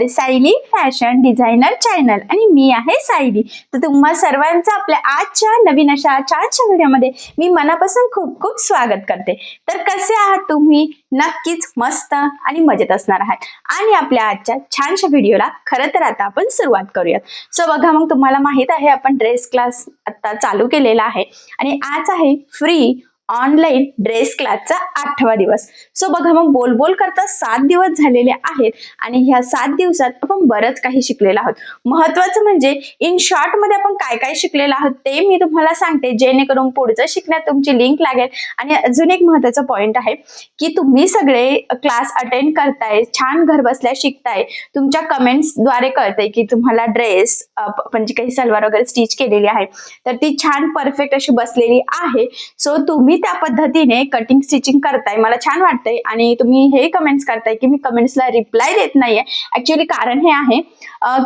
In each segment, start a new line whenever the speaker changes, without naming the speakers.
Friends Sayali fashion designer channel आणि मी आहे सायली. तर तुम्हा सर्वांचं आपल्या आजच्या नवीन अशा छानशा व्हिडिओमध्ये मी मनापासून खूप खूप स्वागत करते. तर कसे आहात तुम्ही? नक्कीच मस्त आणि मजेत असणार आहात. आणि आपल्या आजच्या छानशा व्हिडिओला खरं तर आता आपण सुरुवात करूयात. सो बघा मग तुम्हाला माहीत आहे आपण ड्रेस क्लास आता चालू केलेला आहे. आणि आज आहे फ्री ऑनलाईन ड्रेस क्लासचा आठवा दिवस. सो बघा मग बोल बोल करता सात दिवस झालेले आहेत आणि ह्या सात दिवसात आपण बरंच काही शिकलेलो आहोत. महत्वाचं म्हणजे इन शॉर्टमध्ये आपण काय काय शिकलेलो आहोत ते मी तुम्हाला सांगते जेणेकरून पुढचं शिकण्यात तुमची लिंक लागेल. आणि अजून एक महत्त्वाचा पॉइंट आहे की तुम्ही सगळे क्लास अटेंड करताय छान घर बसल्या शिकताय तुमच्या कमेंट्सद्वारे कळतंय की तुम्हाला ड्रेस म्हणजे काही सलवार वगैरे स्टिच केलेली आहे तर ती छान परफेक्ट अशी बसलेली आहे. सो तुम्ही त्या पद्धतीने कटिंग स्टिचिंग करताय. मला छान वाटतंय. आणि तुम्ही हे कमेंट्स करताय की मी कमेंट्सला रिप्लाय देत नाहीये. ऍक्च्युली कारण हे आहे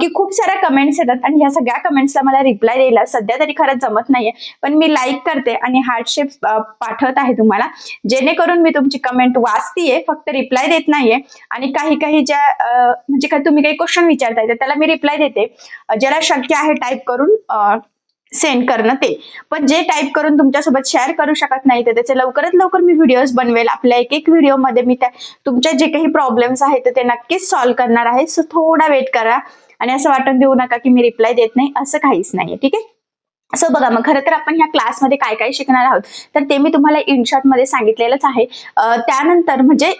की खूप साऱ्या कमेंट्स येतात आणि ह्या सगळ्या कमेंट्सला मला रिप्लाय द्यायला सध्या तरी खरंच जमत नाहीये. पण मी लाईक करते आणि हार्टशेप पाठवत आहे तुम्हाला. जेणेकरून मी तुमची कमेंट वाचतीये फक्त रिप्लाय देत नाहीये. आणि काही काही ज्या म्हणजे काय तुम्ही काही क्वेश्चन विचारताय तर त्याला मी रिप्लाय देते. ज्याला शक्य आहे टाईप करून सेंड करणं ते. पण जे टाईप करून तुमच्यासोबत शेअर करू शकत नाही तर त्याचे लवकरात लवकर मी व्हिडिओज बनवेल. आपल्या एक एक व्हिडिओमध्ये मी त्या तुमच्या जे काही प्रॉब्लेम्स आहेत तर ते नक्कीच सॉल्व्ह करणार आहे. सो थोडा वेट करा. आणि असं वाटून देऊ नका की मी रिप्लाय देत नाही. असं काहीच नाहीये. ठीक आहे? सो बघा मग खरं तर आपण ह्या क्लासमध्ये काय काय शिकणार आहोत? तर ते मी तुम्हाला इन शॉर्टमध्ये सांगितलेलंच आहे. त्यानंतर म्हणजे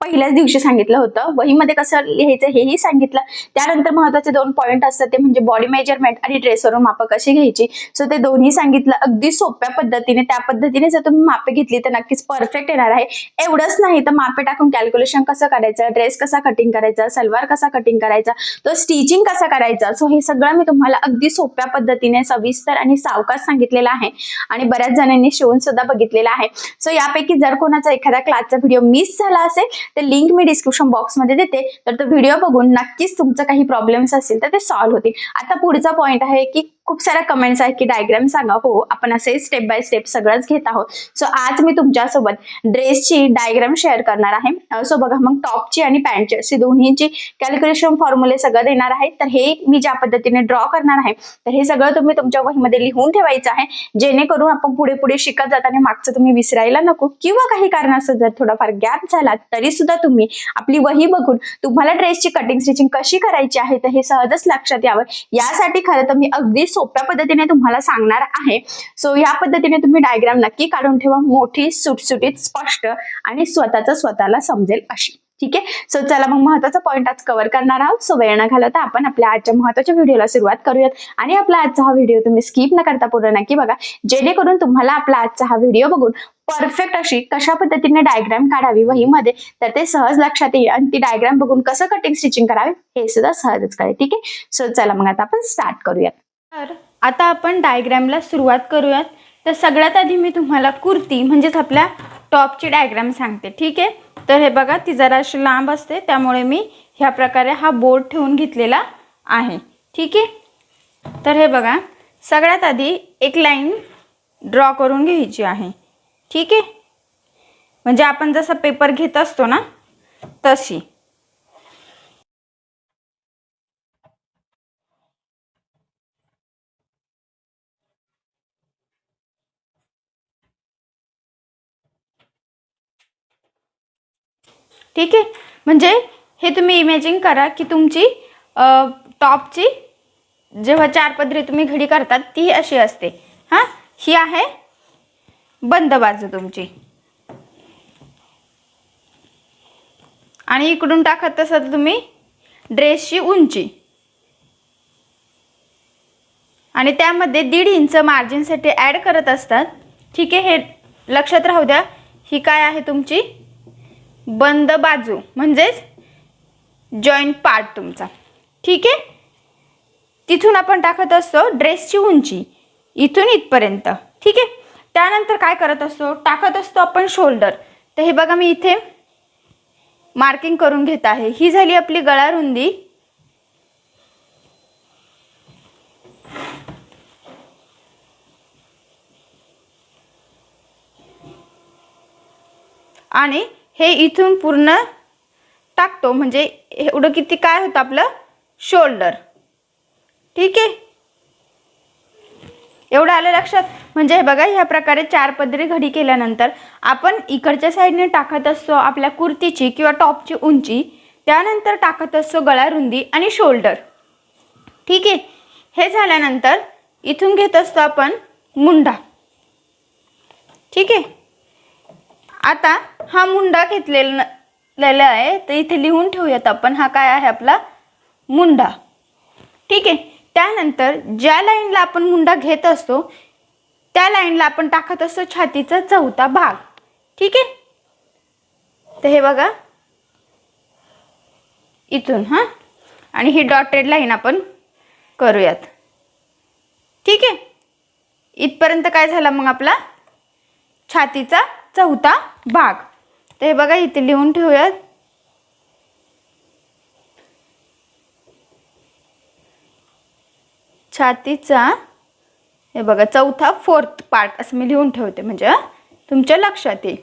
पहिल्याच दिवशी सांगितलं होतं. वहीमध्ये कसं लिहायचं हेही सांगितलं. त्यानंतर महत्त्वाचे दोन पॉईंट असतात ते म्हणजे बॉडी मेजरमेंट आणि ड्रेसवरून मापं कशी घ्यायची. सो ते दोन्ही सांगितलं. अगदी सोप्या पद्धतीने त्या पद्धतीने जर तुम्ही मापे घेतली तर नक्कीच परफेक्ट येणार आहे. एवढंच नाही तर मापे टाकून कॅल्क्युलेशन कसं करायचं ड्रेस कसा कटिंग करायचा? सलवार कसा कटिंग करायचा? तो स्टिचिंग कसा करायचा? सो हे सगळं मी तुम्हाला अगदी सोप्या पद्धतीने सविस्तर आणि सावकाश सांगितलेलं आहे. आणि बऱ्याच जणांनी शिवून सुद्धा बघितलेला आहे. सो यापैकी जर कोणाचा एखादा क्लासचा व्हिडिओ मिस झाला असेल तर लिंक मी डिस्क्रिप्शन बॉक्समध्ये देते. तर तो व्हिडिओ बघून नक्कीच तुमचं काही प्रॉब्लेम्स असतील तर ते सॉल्व्ह होतील. आता पुढचा पॉईंट आहे की खूप साऱ्या कमेंट्स आहेत की डायग्राम सांगा. हो आपण असे स्टेप बाय स्टेप सगळंच घेत आहोत. सो आज मी तुमच्यासोबत ड्रेसची डायग्राम शेअर करणार आहे. सो बघा मग टॉपची आणि पॅन्टची अशी दोन्हीची कॅल्क्युलेशन फॉर्म्युले सगळं देणार आहे. तर हे मी ज्या पद्धतीने ड्रॉ करणार आहे तर हे सगळं तुम्ही तुमच्या वहीमध्ये लिहून ठेवायचं आहे. जेणेकरून आपण पुढे पुढे शिकत जाताना मागचं तुम्ही विसरायला नको. किंवा काही कारणास्तव जर थोडाफार गॅप झाला तरी सुद्धा तुम्ही आपली वही बघून तुम्हाला ड्रेसची कटिंग स्टिचिंग कशी करायची आहे तर हे सहजच लक्षात यावं. यासाठी खरं तर मी अगदी सोप्या पद्धतीने तुम्हाला सांगणार आहे. सो या पद्धतीने तुम्ही डायग्राम नक्की काढून ठेवा. मोठी सुटसुटीत स्पष्ट आणि स्वतःच स्वतःला समजेल अशी. ठीक आहे? सो चला मग महत्त्वाचा पॉईंट आज कव्हर करणार आहोत. सो वेळ न घालवता आपण आपल्या आजच्या महत्त्वाच्या व्हिडिओला सुरुवात करूयात. आणि आपला आजचा हा व्हिडिओ तुम्ही स्किप न करता पूर्ण नक्की बघा. जेणेकरून तुम्हाला आपला आजचा हा व्हिडिओ बघून परफेक्ट अशी कशा पद्धतीने डायग्राम काढावी वहीमध्ये तर ते सहज लक्षात येईल. आणि ती डायग्राम बघून कसं कटिंग स्टिचिंग करावे हे सुद्धा सहजच कळेल. ठीक आहे? सो चला मग आता आपण स्टार्ट करूयात.
तर आता आपण डायग्रॅमला सुरुवात करूयात. तर सगळ्यात आधी मी तुम्हाला कुर्ती म्हणजेच आपल्या टॉपची डायग्रॅम सांगते ठीक आहे? तर हे बघा ती जरा अशी लांब असते त्यामुळे मी ह्या प्रकारे हा बोर्ड ठेवून घेतलेला आहे ठीक आहे? तर हे बघा सगळ्यात आधी एक लाईन ड्रॉ करून घ्यायची आहे ठीक आहे? म्हणजे आपण जसा पेपर घेत असतो ना तशी. ठीक आहे? म्हणजे हे तुम्ही इमॅजिन करा की तुमची टॉपची जेव्हा चार पदरी तुम्ही घडी करतात ती अशी असते. हां? ही आहे बंद बाजू तुमची. आणि इकडून टाकत तसं तुम्ही ड्रेसची उंची. आणि त्यामध्ये दीड इंच मार्जिनसाठी ॲड करत असतात. ठीक आहे? हे लक्षात राहू द्या. ही काय आहे तुमची? बंद बाजू म्हणजेच जॉईंट पार्ट तुमचा. ठीक आहे? तिथून आपण टाकत असतो ड्रेसची उंची इथून इथपर्यंत. ठीक आहे? त्यानंतर काय करत असतो? टाकत असतो आपण शोल्डर तर हे बघा मी इथे मार्किंग करून घेत आहे. ही झाली आपली गळा रुंदी. आणि हे इथून पूर्ण टाकतो. म्हणजे एवढं किती काय होतं आपलं? शोल्डर ठीक आहे? एवढं आलं लक्षात? म्हणजे हे बघा ह्या प्रकारे चार पदरी घडी केल्यानंतर आपण इकडच्या साईडने टाकत असतो आपल्या कुर्तीची किंवा टॉपची उंची त्यानंतर टाकत असतो गळा रुंदी आणि शोल्डर ठीक आहे? हे झाल्यानंतर इथून घेत असतो आपण मुंडा. ठीक आहे? आता हा मुंडा घेतलेला आहे तर इथे लिहून ठेवूयात आपण. हा काय आहे आपला? मुंडा. ठीक आहे. त्यानंतर ज्या लाईनला आपण मुंडा घेत असतो त्या लाईनला आपण टाकत असतो छातीचा चौथा भाग. ठीक आहे? तर हे बघा. इथून हां. आणि ही डॉटेड लाईन आपण करूयात. ठीक आहे? इथपर्यंत काय झाला मग आपला? छातीचा चौथा भाग. तर हे बघा इथे लिहून ठेवूयात. छातीचा हे बघा चौथा फोर्थ पार्ट असं मी लिहून ठेवते. म्हणजे तुमच्या लक्षात येईल.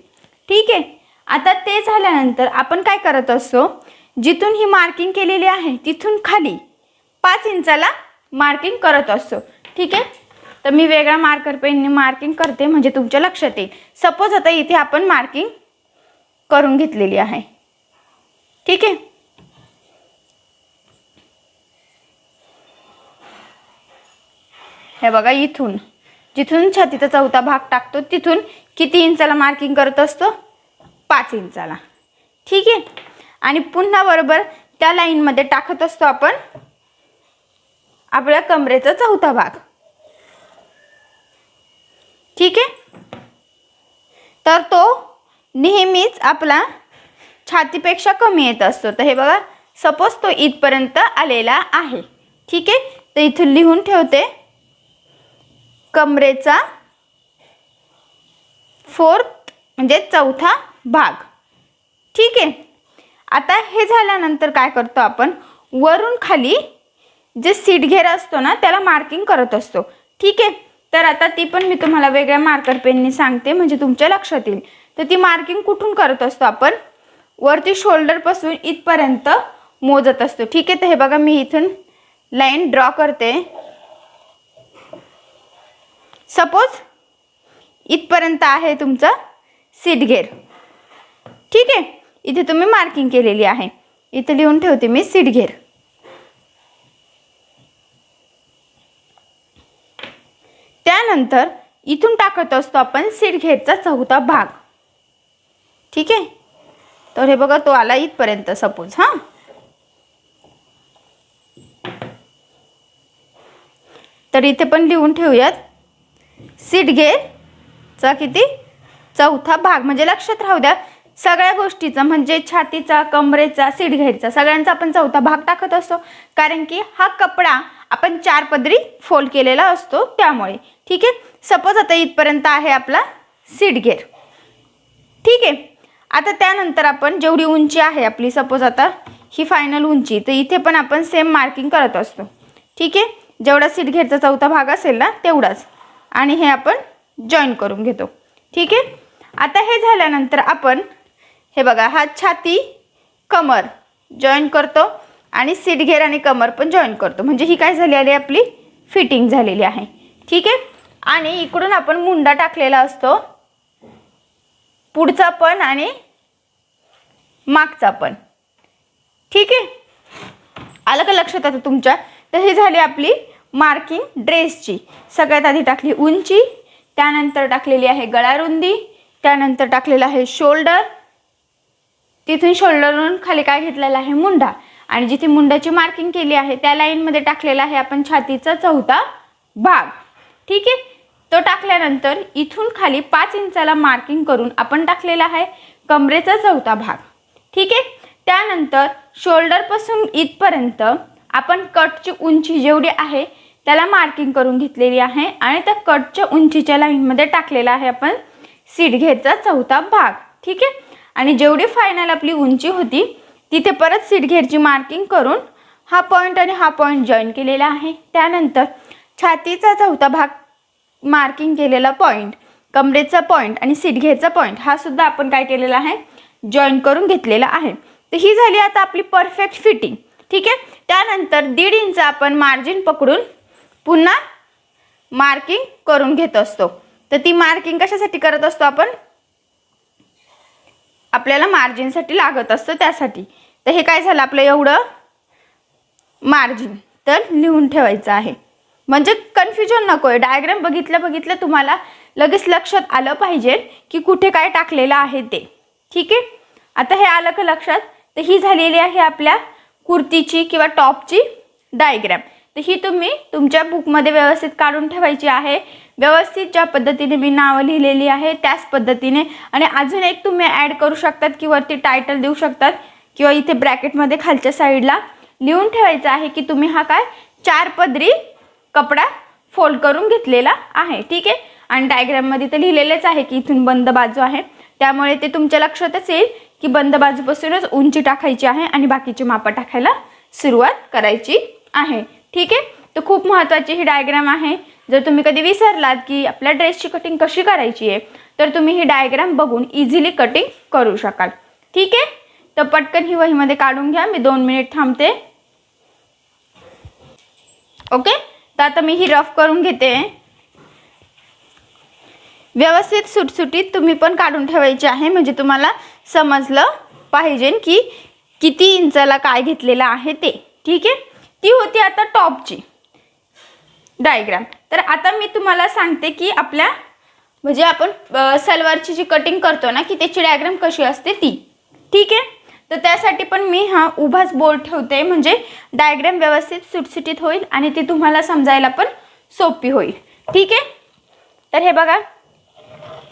ठीक आहे? आता ते झाल्यानंतर आपण काय करत असतो? जिथून ही मार्किंग केलेली आहे तिथून खाली पाच इंचाला मार्किंग करत असतो. ठीक आहे? तर मी वेगळ्या मार्कर पेनने मार्किंग करते म्हणजे तुमच्या लक्षात येईल. सपोज आता इथे आपण मार्किंग करून घेतलेली आहे. ठीक आहे? हे बघा इथून. जिथून छातीचा चौथा भाग टाकतो तिथून किती इंचाला मार्किंग करत असतो? पाच इंचाला. ठीक आहे? आणि पुन्हा बरोबर त्या लाईनमध्ये टाकत असतो आपण आपल्या कमरेचा चौथा भाग. ठीक आहे? तर तो नेहमीच आपला छातीपेक्षा कमी येत असतो. तर हे बघा सपोज तो इथपर्यंत आलेला आहे. ठीक आहे? तर इथून लिहून ठेवते. कमरेचा फोर्थ म्हणजे चौथा भाग. ठीक आहे? आता हे झाल्यानंतर काय करतो आपण? वरून खाली जे सीट घेर असतो ना त्याला मार्किंग करत असतो. ठीक आहे? तर आता ती पण मी तुम्हाला वेगळ्या मार्कर पेननी सांगते म्हणजे तुमच्या लक्षात येईल. तर ती मार्किंग कुठून करत असतो आपण? वरती शोल्डरपासून इथपर्यंत मोजत असतो. ठीक आहे तर हे बघा मी इथून लाईन ड्रॉ करते. सपोज इथपर्यंत आहे तुमचं सीटघेर ठीक आहे इथे तुम्ही मार्किंग केलेली आहे. इथे लिहून ठेवते मी सीटघेर त्यानंतर इथून टाकत असतो आपण सीट चौथा भाग. ठीक आहे? तर हे बघा तो आला इथपर्यंत सपोज हां? तर इथे पण लिहून ठेवूयात. सीट किती? चौथा भाग. म्हणजे लक्षात राहू द्या सगळ्या गोष्टीचा म्हणजे छातीचा कमरेचा सीट सगळ्यांचा आपण चौथा भाग टाकत असतो. कारण की हा कपडा आपण चार पदरी फोल्ड केलेला असतो त्यामुळे. ठीक आहे? सपोज आता इथपर्यंत आहे आपला सीडगेर ठीक आहे? आता त्यानंतर आपण जेवढी उंची आहे आपली सपोज आता ही फायनल उंची तर इथे पण आपण सेम मार्किंग करत असतो. ठीक आहे? जेवढा सीटघेरचा चौथा भाग असेल ना तेवढाच. आणि हे आपण जॉईन करून घेतो. ठीक आहे? आता हे झाल्यानंतर आपण हे बघा हा छाती कमर जॉईन करतो. आणि सीट घेर आणि कमर पण जॉईन करतो. म्हणजे ही काय झाली आली? आपली फिटिंग झालेली आहे. ठीक आहे? आणि इकडून आपण मुंडा टाकलेला असतो. पुढचा पण आणि मागचा पण. ठीक आहे? आलं का लक्षात आता तुमच्या? तर ही झाली आपली मार्किंग ड्रेसची सगळ्यात आधी टाकली उंची त्यानंतर टाकलेली आहे गळारुंदी त्यानंतर टाकलेलं आहे शोल्डर तिथून शोल्डरवरून खाली काय घेतलेला आहे? मुंडा. आणि जिथे मुंडाची मार्किंग केली आहे त्या लाईनमध्ये टाकलेला आहे आपण छातीचा चौथा भाग. ठीक आहे? तो टाकल्यानंतर इथून खाली पाच इंचाला मार्किंग करून आपण टाकलेला आहे कमरेचा चौथा भाग. ठीक आहे? त्यानंतर शोल्डरपासून इथपर्यंत आपण कटची उंची जेवढी आहे त्याला मार्किंग करून घेतलेली आहे आणि त्या कटच्या उंचीच्या लाईनमध्ये टाकलेला आहे आपण सीट घेरचा चौथा भाग. ठीक आहे? आणि जेवढी फायनल आपली उंची होती तिथे परत सीटघेरची मार्किंग करून हा पॉईंट आणि हा पॉईंट जॉईन केलेला आहे. त्यानंतर छातीचा चौथा भाग मार्किंग केलेला पॉईंट कमरेचा पॉईंट आणि सीट पॉईंट हा सुद्धा आपण काय केलेला आहे? जॉईन करून घेतलेला आहे. तर ही झाली आता आपली परफेक्ट फिटिंग ठीक आहे? त्यानंतर दीड इंच आपण मार्जिन पकडून पुन्हा मार्किंग करून घेत असतो. तर ती मार्किंग कशासाठी करत असतो आपण? आपल्याला मार्जिनसाठी लागत असतं त्यासाठी. तर हे काय झालं आपलं एवढं? मार्जिन तर लिहून ठेवायचं आहे. म्हणजे कन्फ्युजन नको आहे डायग्राम बघितलं बघितलं तुम्हाला लगेच लक्षात आलं पाहिजे की कुठे काय टाकलेलं आहे ते. ठीक आहे? आता हे आलं का लक्षात? तर ही झालेली आहे आपल्या कुर्तीची किंवा टॉपची डायग्राम तर ही तुम्ही तुमच्या बुकमध्ये व्यवस्थित काढून ठेवायची आहे. व्यवस्थित ज्या पद्धतीने मी नावं लिहिलेली आहे त्याच पद्धतीने. आणि अजून एक तुम्ही ॲड करू शकतात की वरती टायटल देऊ शकतात किंवा इथे ब्रॅकेटमध्ये खालच्या साईडला लिहून ठेवायचं आहे की तुम्ही हा काय चार पदरी कपडा फोल्ड करून घेतलेला आहे. ठीक आहे? आणि डायग्राममध्ये तर लिहिलेलेच आहे की इथून बंद बाजू आहे. त्यामुळे ते तुमच्या लक्षातच येईल की बंद बाजूपासूनच उंची टाकायची आहे आणि बाकीची मापं टाकायला सुरुवात करायची आहे. ठीक आहे? तर खूप महत्त्वाची ही डायग्राम आहे. जर तुम्ही कधी विसरलात की आपल्या ड्रेसची कटिंग कशी करायची आहे तर तुम्ही ही डायग्राम बघून इझिली कटिंग करू शकाल. ठीक आहे? तर पटकन ही वहीमध्ये काढून घ्या. मी दोन मिनिट थांबते. ओके? तर आता मी ही रफ करून घेते. व्यवस्थित सुटसुटीत तुम्ही पण काढून ठेवायची आहे. म्हणजे तुम्हाला समजलं पाहिजे की किती इंचाला काय घेतलेलं आहे ते. ठीक आहे? ती होती आता टॉपची. डायग्राम. तर आता मी तुम्हाला सांगते की आपल्या म्हणजे आपण सलवारची जी कटिंग करतो ना की त्याची डायग्राम कशी असते ती. ठीक आहे? तर त्यासाठी पण मी हा उभाच बोर्ड ठेवते म्हणजे डायग्राम व्यवस्थित सुटसुटीत होईल आणि ती तुम्हाला समजायला पण सोपी होईल. ठीक आहे? तर हे बघा.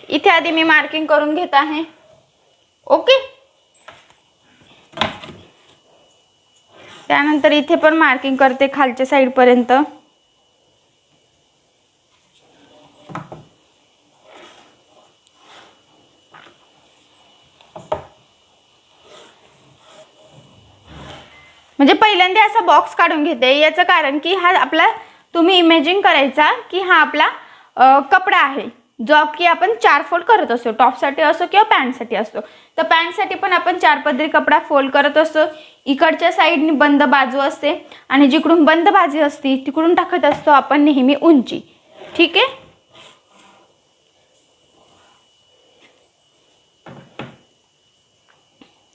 इथे आधी मी मार्किंग करून घेत आहे. ओके? त्यानंतर इथे पण मार्किंग करते खालच्या साईडपर्यंत म्हणजे पहिल्यांदा असा बॉक्स काढून घेते. याचं कारण की हा आपला तुम्ही इमेजिन करायचा की हा आपला कपडा आहे. जो की आपण चार फोल्ड करत असतो. टॉपसाठी असो किंवा पॅन्टसाठी असतो. तर पॅन्टसाठी पण आपण चार पदरी कपडा फोल्ड करत असतो. इकडच्या साईडनी बंद बाजू असते आणि जिकडून बंद बाजू असते तिकडून टाकत असतो आपण नेहमी उंची. ठीक आहे?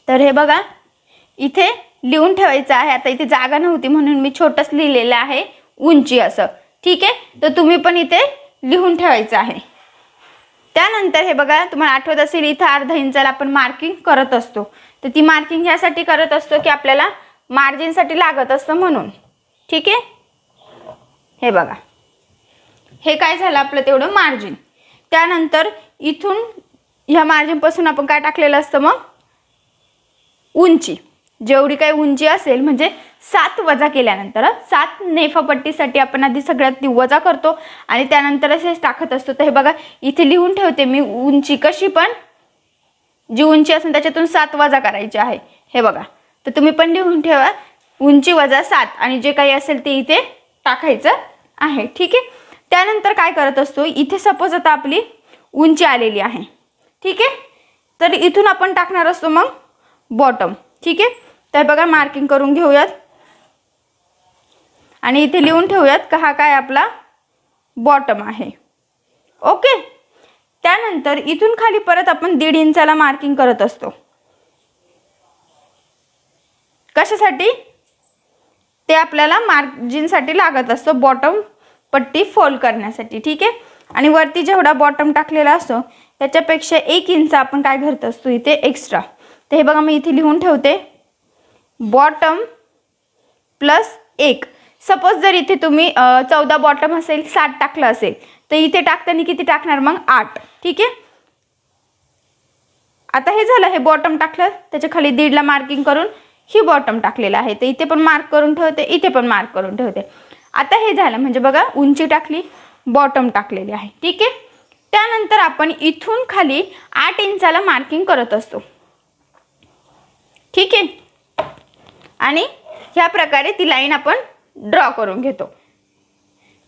तर हे बघा इथे लिहून ठेवायचं आहे. आता इथे जागा नव्हती म्हणून मी छोटंच लिहिलेलं आहे उंची असं. ठीक आहे? तर तुम्ही पण इथे लिहून ठेवायचं आहे. त्यानंतर हे बघा तुम्हाला आठवत असेल इथं अर्धा इंचाला आपण मार्किंग करत असतो. तर ती मार्किंग ह्यासाठी करत असतो की आपल्याला मार्जिनसाठी लागत असतं म्हणून. ठीक आहे? हे बघा. हे काय झालं आपलं तेवढं मार्जिन त्यानंतर इथून ह्या मार्जिनपासून आपण काय टाकलेलं असतं मग? उंची. जेवढी काही उंची असेल म्हणजे सात वजा केल्यानंतर सात नेफापट्टीसाठी आपण आधी सगळ्यात ती वजा करतो आणि त्यानंतर असेच टाकत असतो. तर हे बघा इथे लिहून ठेवते मी उंची कशी पण जी उंची असेल त्याच्यातून सात वजा करायची आहे. हे बघा तर तुम्ही पण लिहून ठेवा उंची वजा सात आणि जे काही असेल ते इथे टाकायचं आहे. ठीक आहे? त्यानंतर काय करत असतो इथे सपोज आता आपली उंची आलेली आहे. ठीक आहे? तर इथून आपण टाकणार असतो मग बॉटम ठीक आहे? तर बघा मार्किंग करून घेऊयात. आणि इथे लिहून ठेवूयात का हा काय आपला बॉटम आहे. ओके त्यानंतर इथून खाली परत आपण दीड इंचाला मार्किंग करत असतो. कशासाठी? ते आपल्याला मार्जिनसाठी लागत असतो. बॉटम पट्टी फोल्ड करण्यासाठी. ठीक आहे? आणि वरती जेवढा बॉटम टाकलेला असतो त्याच्यापेक्षा एक इंच आपण काय करत असतो इथे एक्स्ट्रा तर हे बघा मी इथे लिहून ठेवते. बॉटम प्लस एक. सपोज जर इथे तुम्ही चौदा बॉटम असेल सात टाकलं असेल तर इथे टाकताना किती टाकणार मग? आठ. ठीक आहे? आता हे झालं हे बॉटम टाकलं त्याच्याखाली दीडला मार्किंग करून ही बॉटम टाकलेलं आहे. तर इथे पण मार्क करून ठेवते इथे पण मार्क करून ठेवते. आता हे झालं म्हणजे बघा उंची टाकली बॉटम टाकलेली आहे. ठीक आहे? त्यानंतर आपण इथून खाली आठ इंचाला मार्किंग करत असतो. ठीक आहे? आणि ह्या प्रकारे ती लाईन आपण ड्रॉ करून घेतो.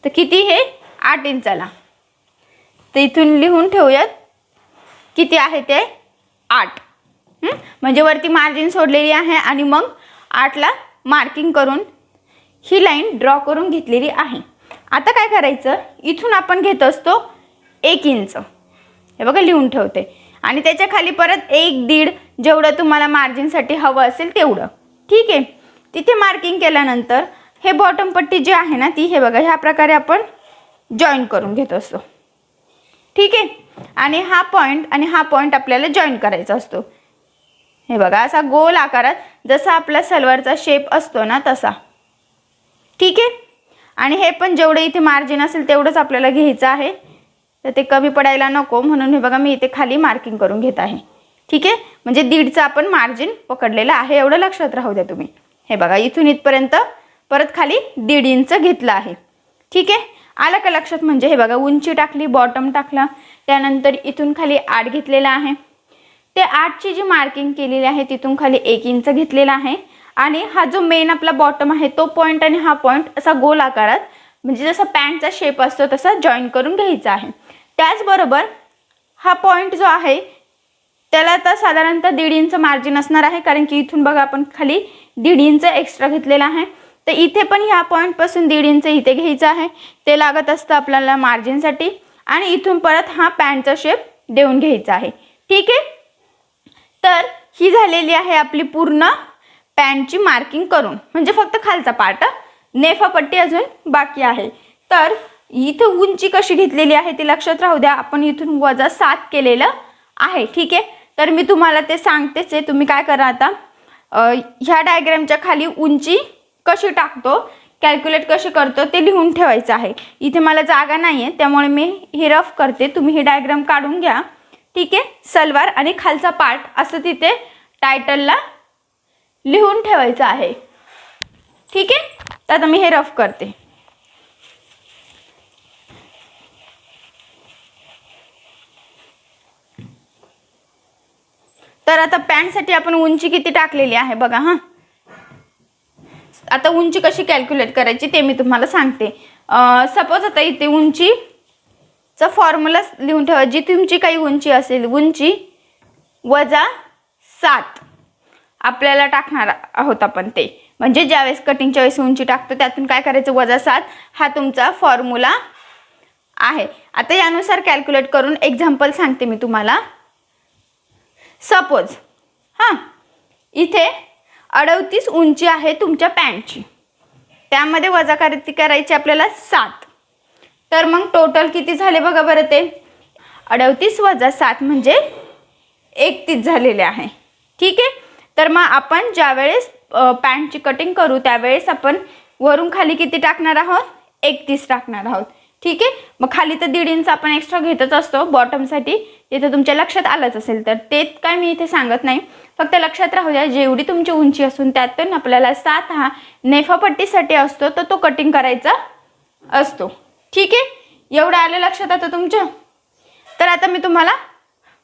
तर किती हे? आठ इंचाला. तर इथून लिहून ठेवूयात. किती आहे ते? आठ. म्हणजे वरती मार्जिन सोडलेली आहे आणि मग आठला मार्किंग करून ही लाईन ड्रॉ करून घेतलेली आहे. आता काय करायचं? इथून आपण घेत असतो एक इंच. हे बघा लिहून ठेवते. आणि त्याच्याखाली परत एक दीड जेवढं तुम्हाला मार्जिनसाठी हवं असेल तेवढं. ठीक आहे. तिथे मार्किंग केल्यानंतर हे बॉटम पट्टी जी आहे ना ती हे बघा ह्या प्रकारे आपण जॉईन करून घेत असतो. ठीक आहे? आणि हा पॉईंट आणि हा पॉईंट आपल्याला जॉईन करायचा असतो. हे बघा असा गोल आकारात जसा आपला सलवारचा शेप असतो ना तसा. ठीक आहे? आणि हे पण जेवढं इथे मार्जिन असेल तेवढंच आपल्याला घ्यायचं आहे. तर ते कमी पडायला नको म्हणून हे बघा मी इथे खाली मार्किंग करून घेत आहे. ठीक आहे? म्हणजे दीडचं आपण मार्जिन पकडलेलं आहे एवढं लक्षात राहू द्या तुम्ही. हे बघा इथून इथपर्यंत परत खाली दीड इंच घेतलं आहे. ठीक आहे? आलं का लक्षात? म्हणजे हे बघा उंची टाकली बॉटम टाकला त्यानंतर इथून खाली आठ घेतलेला आहे. ते आठची जी मार्किंग केलेली आहे तिथून खाली एक इंच घेतलेला आहे. आणि हा जो मेन आपला बॉटम आहे तो पॉईंट आणि हा पॉईंट असा गोल आकारात म्हणजे जसा पॅन्टचा शेप असतो तसा जॉईन करून घ्यायचा आहे. त्याचबरोबर हा पॉईंट जो आहे त्याला आता साधारणतः दीड इंच मार्जिन असणार आहे कारण की इथून बघा आपण खाली दीड इंच एक्स्ट्रा घेतलेला आहे. तर इथे पण ह्या पॉईंटपासून दीड इंच इथे घ्यायचं आहे. ते लागत असतं आपल्याला मार्जिनसाठी आणि इथून परत हा पॅन्टचा शेप देऊन घ्यायचा आहे. ठीक आहे? तर ही झालेली आहे आपली पूर्ण पॅन्टची मार्किंग करून. म्हणजे फक्त खालचा पार्ट नेफा पट्टी अजून बाकी आहे. तर इथं उंची कशी घेतलेली आहे ती लक्षात राहू द्या. आपण इथून वजा सात केलेलं आहे. ठीक आहे? तर मी तुम्हाला ते सांगतेच आहे. तुम्ही काय करा आता? ह्या डायग्रॅमच्या खाली उंची कशी टाकतो कॅल्क्युलेट कशी करतो ते लिहून ठेवायचं आहे. इथे मला जागा नाही आहे त्यामुळे मी हे रफ करते. तुम्ही ही डायग्राम काढून घ्या. ठीक आहे? सलवार आणि खालचा पार्ट असं तिथे टायटलला लिहून ठेवायचं आहे. ठीक आहे? तर आता मी हे रफ करते. तर आता पॅन्टसाठी आपण उंची किती टाकलेली आहे बघा हां. आता उंची कशी कॅल्क्युलेट करायची ते मी तुम्हाला सांगते. सपोज आता इथे उंचीचा फॉर्म्युला लिहून ठेवा जी तुमची काही उंची असेल उंची वजा सात. आपल्याला टाकणार आहोत आपण ते. म्हणजे ज्यावेळेस कटिंगच्या वेळेस उंची टाकतो त्यातून काय करायचं? वजा सात. हा तुमचा फॉर्म्युला आहे. आता यानुसार कॅल्क्युलेट करून एक्झाम्पल सांगते मी तुम्हाला. सपोज हां इथे अडतीस उंची आहे तुमच्या पॅन्टची. त्यामध्ये वजा करायची करायची आपल्याला सात. तर मग टोटल किती झाले बघा बरं ते? अडतीस वजा सात म्हणजे एकतीस झालेले आहे. ठीक आहे? तर मग आपण ज्यावेळेस पॅन्टची कटिंग करू त्यावेळेस आपण वरून खाली किती टाकणार आहोत? एकतीस टाकणार आहोत. ठीक आहे? मग खाली तर दीड इंच आपण एक्स्ट्रा घेतच असतो बॉटमसाठी इथं तुमच्या लक्षात आलंच असेल तर ते काय मी इथे सांगत नाही. फक्त लक्षात राहू द्या जेवढी तुमची उंची असून त्यातून आपल्याला सात हा नेफापट्टीसाठी असतो तर तो कटिंग करायचा असतो. ठीक आहे? एवढं आलं लक्षात आता तुमच्या तर आता मी तुम्हाला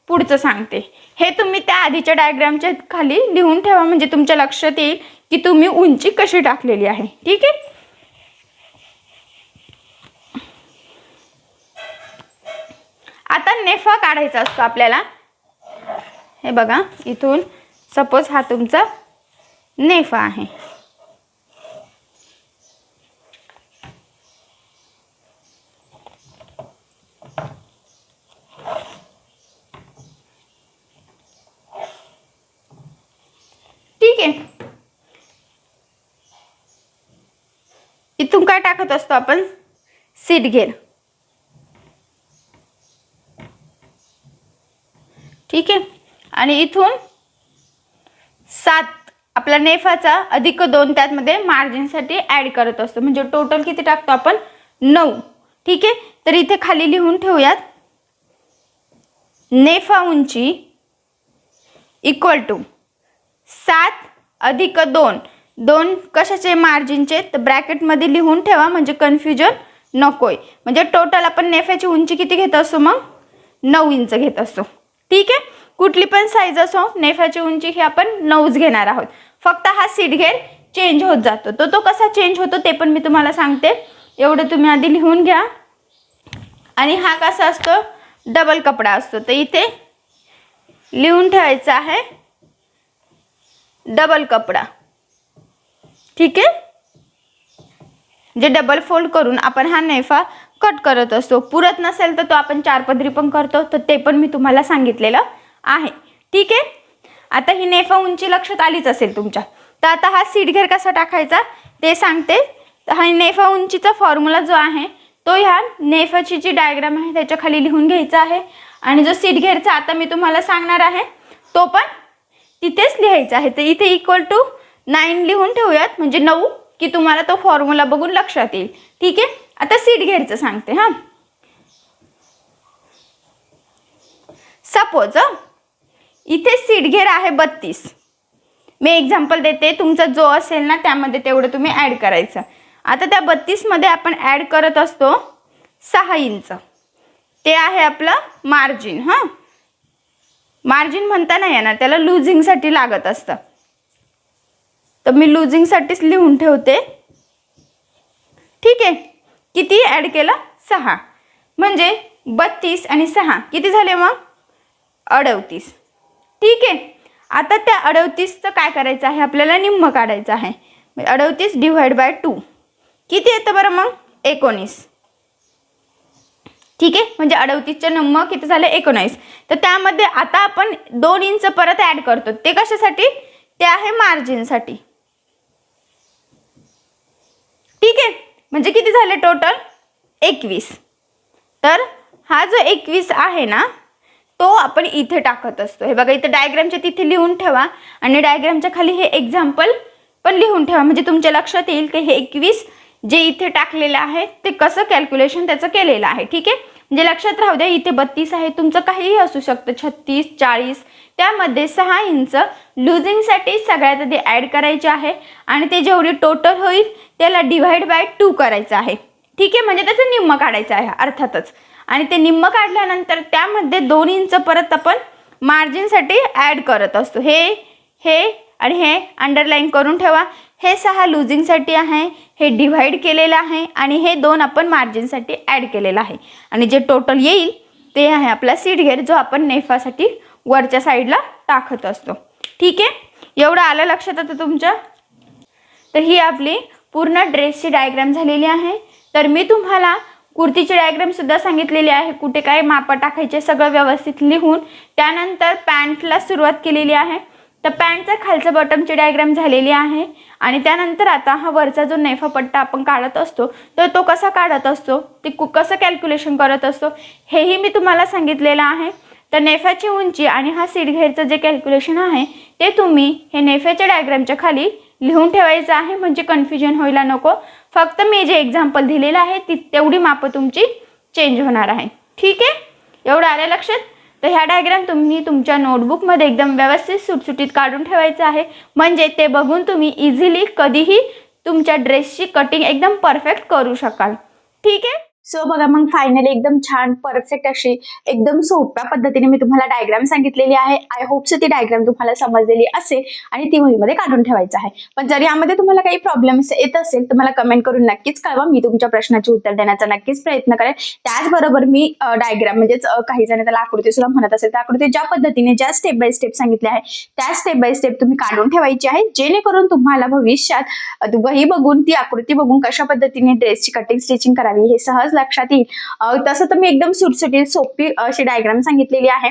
पुढचं सांगते. हे तुम्ही त्या आधीच्या डायग्रामच्या खाली लिहून ठेवा म्हणजे तुमच्या लक्षात येईल की तुम्ही उंची कशी टाकलेली आहे. ठीक आहे? आता नेफा काढायचा असतो आपल्याला. हे बघा इथून सपोज हा तुमचा नेफा आहे. ठीक आहे. इथून काय टाकत असतो आपण? सीट घेर ठीक आहे? आणि इथून सात आपला नेफाचा अधिक दोन त्यातमध्ये मार्जिनसाठी ॲड करत असतो. म्हणजे टोटल किती टाकतो आपण? नऊ. ठीक आहे? तर इथे खाली लिहून ठेवूयात. नेफा उंची इक्वल टू सात अधिक दोन. दोन कशाचे मार्जिनचे तर ब्रॅकेटमध्ये लिहून ठेवा म्हणजे कन्फ्युजन नकोय. म्हणजे टोटल आपण नेफ्याची उंची किती घेत असतो मग? नऊ इंच घेत असतो. ठीक आहे? कुठली पण साईज असो नेफ्याची उंची ही आपण नऊच घेणार आहोत. फक्त हा सीट घेर चेंज होत जातो. तो तो कसा चेंज होतो ते पण मी तुम्हाला सांगते. एवढं तुम्ही आधी लिहून घ्या. आणि हा कसा असतो? डबल कपडा असतो. तर इथे लिहून ठेवायचा आहे. डबल कपडा. ठीक आहे? जे डबल फोल्ड करून आपण हा नेफा कट करत असतो. पुरत नसेल तर तो आपण चार पदरी पण करतो. तर ते पण मी तुम्हाला सांगितलेलं आहे. ठीक आहे? आता ही नेफा उंची लक्षात आलीच असेल तुमच्या. तर आता हा सीडघेर कसा टाकायचा ते सांगते. हा नेफा उंचीचा फॉर्म्युला जो आहे तो ह्या नेफाची जी डायग्राम आहे त्याच्याखाली लिहून घ्यायचा आहे. आणि जो सीडघेरचा आता मी तुम्हाला सांगणार आहे तो पण तिथेच लिहायचा आहे. तर इथे इक्वल टू नाईन लिहून ठेवूयात. म्हणजे नऊ. की तुम्हाला तो फॉर्म्युला बघून लक्षात येईल. ठीक आहे? आता सीट घ्यायचं सांगते हां. सपोज इथे सीट घेर आहे बत्तीस. मी एक्झाम्पल देते तुमचा जो असेल ना त्यामध्ये तेवढं तुम्ही ॲड करायचं. आता त्या बत्तीसमध्ये आपण ॲड करत असतो सहा इंच. ते आहे आपलं मार्जिन हां. मार्जिन म्हणता नाही येणार त्याला लुझिंगसाठी लागत असतं. तर मी लुझिंगसाठीच लिहून ठेवते. ठीक आहे? किती ॲड केलं? सहा. म्हणजे बत्तीस आणि सहा. किती झाले मग? अडवतीस ठीक आहे? आता त्या अडवतीसचं काय करायचं आहे? आपल्याला निम्म काढायचं आहे. अडवतीस डिवाइड बाय टू किती येतं बरं मग? एकोणीस. ठीक आहे? म्हणजे अडवतीसच्या निम्म किती झाले? एकोणावीस तर त्यामध्ये आता आपण दोन इंच परत ॲड करतो. ते कशासाठी? ते आहे मार्जिनसाठी ठीक आहे? म्हणजे किती झाले टोटल एकवीस. तर हा जो एकवीस आहे ना तो आपण इथे टाकत असतो. हे बघा इथे डायग्रामच्या तिथे लिहून ठेवा आणि डायग्रामच्या खाली हे एक्झाम्पल पण लिहून ठेवा. म्हणजे तुमच्या लक्षात येईल की हे एकवीस जे इथे टाकलेलं आहे ते कसं कॅल्क्युलेशन त्याचं केलेलं आहे. ठीक आहे? म्हणजे लक्षात राहू द्या इथे बत्तीस आहे तुमचं काहीही असू शकतं छत्तीस चाळीस त्यामध्ये सहा इंच लुझिंगसाठी सगळ्यात आधी ॲड करायचे आहे आणि ते जेवढी टोटल होईल त्याला डिव्हाइड बाय टू करायचं आहे. ठीक आहे म्हणजे त्याचं निम्म काढायचं आहे अर्थातच. आणि ते निम्म काढल्यानंतर त्यामध्ये दोन इंच परत आपण मार्जिनसाठी ॲड करत असतो. हे हे आणि हे अंडरलाईन करून ठेवा. हे सहा लुझिंगसाठी आहे हे डिव्हाइड केलेलं आहे आणि हे दोन आपण मार्जिनसाठी ॲड केलेलं आहे. आणि जे टोटल येईल ते आहे आपला सीट घेर जो आपण नेफासाठी वरच्या साईडला टाकत असतो. ठीक आहे? एवढं आलं लक्षात आता तुमच्या तर ही आपली पूर्ण ड्रेसची डायग्राम झालेली आहे. तर मी तुम्हाला कुर्तीची डायग्रामसुद्धा सांगितलेली आहे. कुठे काय मापं टाकायचे सगळं व्यवस्थित लिहून. त्यानंतर पॅन्टला सुरुवात केलेली आहे. तर पॅन्टचा खालचं बॉटमची डायग्राम झालेली आहे आणि त्यानंतर आता हा वरचा जो नेफा पट्टा आपण काढत असतो तर तो कसा काढत असतो ते कु कसं कॅल्क्युलेशन करत असतो हेही मी तुम्हाला सांगितलेलं आहे. तर नेफ्याची उंची आणि हा सीडघेरचं जे कॅल्क्युलेशन आहे ते तुम्ही हे नेफ्याच्या डायग्रामच्या खाली लिहून ठेवायचं आहे म्हणजे कन्फ्युजन व्हायला नको. फक्त मी जे एक्झाम्पल दिलेलं आहे ती तेवढी मापं तुमची चेंज होणार आहे. ठीक आहे? एवढं आलं लक्षात? तर ह्या डायग्राम तुम्ही तुमच्या नोटबुकमध्ये एकदम व्यवस्थित सुटसुटीत काढून ठेवायचं आहे. म्हणजे ते बघून तुम्ही इझिली कधीही तुमच्या ड्रेसची कटिंग एकदम परफेक्ट करू शकाल. ठीक आहे?
सो बघा मग फायनली एकदम छान परफेक्ट अशी एकदम सोप्या पद्धतीने मी तुम्हाला डायग्राम सांगितलेली आहे. आय होप ती डायग्राम तुम्हाला समजलेली असेल आणि ती वहीमध्ये काढून ठेवायचं आहे. पण जर यामध्ये तुम्हाला काही प्रॉब्लेम्स येत असेल तर मला कमेंट करून नक्कीच कळवा. मी तुमच्या प्रश्नाचे उत्तर देण्याचा नक्कीच प्रयत्न करेन. त्याचबरोबर मी डायग्राम म्हणजेच काही जण त्याला आकृती सुद्धा म्हणत असेल त्या आकृती ज्या पद्धतीने ज्या स्टेप बाय स्टेप सांगितले आहे त्या स्टेप बाय स्टेप तुम्ही काढून ठेवायची आहे. जेणेकरून तुम्हाला भविष्यात वही बघून ती आकृती बघून कशा पद्धतीने ड्रेसची कटिंग स्टिचिंग करावी हे सहज लक्षात येईल. तसं तर मी एकदम सुटसुटीत सोपी अशी डायग्राम सांगितलेली आहे.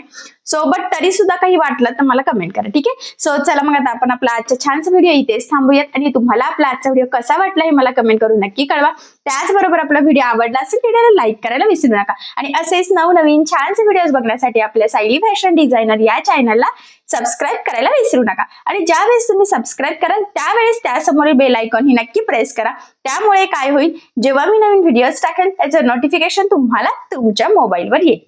सो बट तरी सुद्धा काही वाटलं तर मला कमेंट करा ठीक आहे? सो चला मग आता आपण आपला आजचा छानसा व्हिडिओ इथेच थांबूयात आणि तुम्हाला आपला आजचा व्हिडिओ कसा वाटला हे मला कमेंट करून नक्की कळवा. त्याचबरोबर आपला व्हिडिओ आवडला असेल व्हिडिओला लाईक करायला विसरू नका. आणि असेच नवनवीन छानसे व्हिडिओज बघण्यासाठी आपल्या सायली फॅशन डिझायनर या चॅनलला सबस्क्राईब करायला विसरू नका. आणि ज्यावेळेस तुम्ही सबस्क्राईब कराल त्यावेळेस त्यासमोरील बेल आयकॉन ही नक्की प्रेस करा. त्यामुळे काय होईल जेव्हा मी नवीन व्हिडिओज टाकेल त्याचं नोटिफिकेशन तुम्हाला तुमच्या मोबाईलवर येईल.